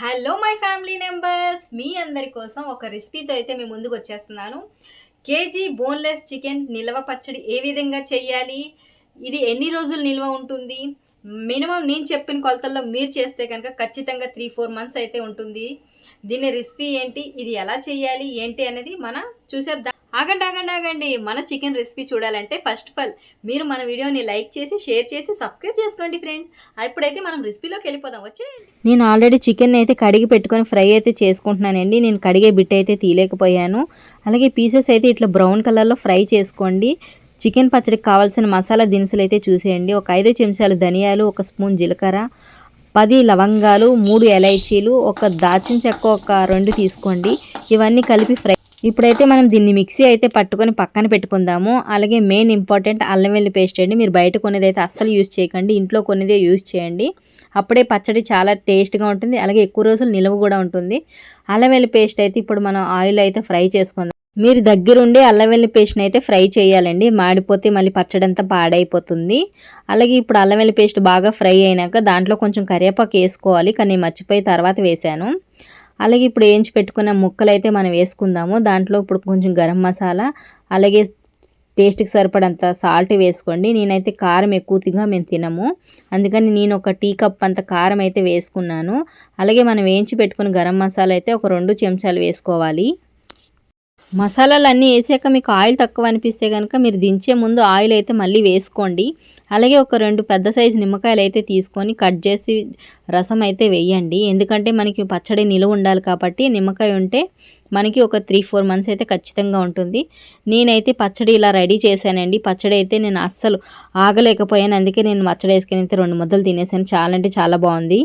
Hello my family members మీ అందరి కోసం ఒక రెసిపీతో అయితే మేము ముందుకు వచ్చేస్తున్నాను. కేజీ బోన్లెస్ చికెన్ నిల్వ పచ్చడి ఏ విధంగా చేయాలి? ఇది ఎన్ని రోజులు నిల్వ ఉంటుంది? మినిమం నేను చెప్పిన కొలతల్లో మీరు చేస్తే కనుక ఖచ్చితంగా త్రీ ఫోర్ మంత్స్ అయితే ఉంటుంది. దీని రెసిపీ ఏంటి? ఇది ఎలా చేయాలి? ఏంటి అనేది మనం చూసేద్దాం. ఆగండి ఆగండి ఆగండి. మన చికెన్ రెసిపీ చూడాలంటే ఫస్ట్ ఆఫ్ ఆల్ మీరు మన వీడియోని లైక్ చేసి షేర్ చేసి సబ్స్క్రైబ్ చేసుకోండి ఫ్రెండ్స్. ఇప్పుడైతే మనం రెసిపీలోకి వెళ్ళిపోదాం. వచ్చే నేను ఆల్రెడీ చికెన్ అయితే కడిగి పెట్టుకొని ఫ్రై అయితే చేసుకుంటున్నానండి. నేను కడిగే బిట్ అయితే తీయలేకపోయాను. అలాగే పీసెస్ అయితే ఇట్లా బ్రౌన్ కలర్లో ఫ్రై చేసుకోండి. చికెన్ పచ్చడికి కావాల్సిన మసాలా దినుసులు అయితే చూసేయండి. ఒక ఐదు చెంచాలు ధనియాలు ఒక స్పూన్ జీలకర్ర పది లవంగాలు మూడు ఎలైచీలు ఒక దాచిన చెక్క ఒక రెండు తీసుకోండి. ఇవన్నీ కలిపి ఫ్రై ఇప్పుడైతే మనం దీన్ని మిక్సీ అయితే పట్టుకొని పక్కన పెట్టుకుందాము. అలాగే మెయిన్ ఇంపార్టెంట్ అల్లం వెల్లి పేస్ట్ అండి. మీరు బయట కొనేది అయితే అస్సలు యూజ్ చేయకండి. ఇంట్లో కొనేదే యూజ్ చేయండి. అప్పుడే పచ్చడి చాలా టేస్ట్గా ఉంటుంది. అలాగే ఎక్కువ రోజులు నిలువ కూడా ఉంటుంది. అల్లం వెల్లి పేస్ట్ అయితే ఇప్పుడు మనం ఆయిల్ అయితే ఫ్రై చేసుకుందాం. మీరు దగ్గరుండి అల్లం వెల్లి పేస్ట్ని అయితే ఫ్రై చేయాలండి. మాడిపోతే మళ్ళీ పచ్చడి అంతా పాడైపోతుంది. అలాగే ఇప్పుడు అల్లం వెల్లి పేస్ట్ బాగా ఫ్రై అయినాక దాంట్లో కొంచెం కరివేపాకు వేసుకోవాలి. కానీ మర్చిపోయి తర్వాత వేసాను. అలాగే ఇప్పుడు వేయించి పెట్టుకున్న ముక్కలు అయితే మనం వేసుకుందాము. దాంట్లో ఇప్పుడు కొంచెం గరం మసాలా అలాగే టేస్ట్కి సరిపడంత సాల్ట్ వేసుకోండి. నేనైతే కారం ఎక్కువగా మేము తినము. అందుకని నేను ఒక టీ కప్ అంత కారం అయితే వేసుకున్నాను. అలాగే మనం వేయించి పెట్టుకున్న గరం మసాలా అయితే ఒక రెండు చెంచాలు వేసుకోవాలి. మసాలాలు అన్నీ వేసాక మీకు ఆయిల్ తక్కువ అనిపిస్తే కనుక మీరు దించే ముందు ఆయిల్ అయితే మళ్ళీ వేసుకోండి. అలాగే ఒక రెండు పెద్ద సైజు నిమ్మకాయలు అయితే తీసుకొని కట్ చేసి రసం అయితే వేయండి. ఎందుకంటే మనకి పచ్చడి నిలువ ఉండాలి కాబట్టి నిమ్మకాయ ఉంటే మనకి ఒక త్రీ ఫోర్ మంత్స్ అయితే ఖచ్చితంగా ఉంటుంది. నేనైతే పచ్చడి ఇలా రెడీ చేశానండి. పచ్చడి అయితే నేను అస్సలు ఆగలేకపోయాను. అందుకే నేను పచ్చడి వేసుకుని అయితే రెండు ముద్దలు తినేసాను. చాలా అంటే చాలా బాగుంది.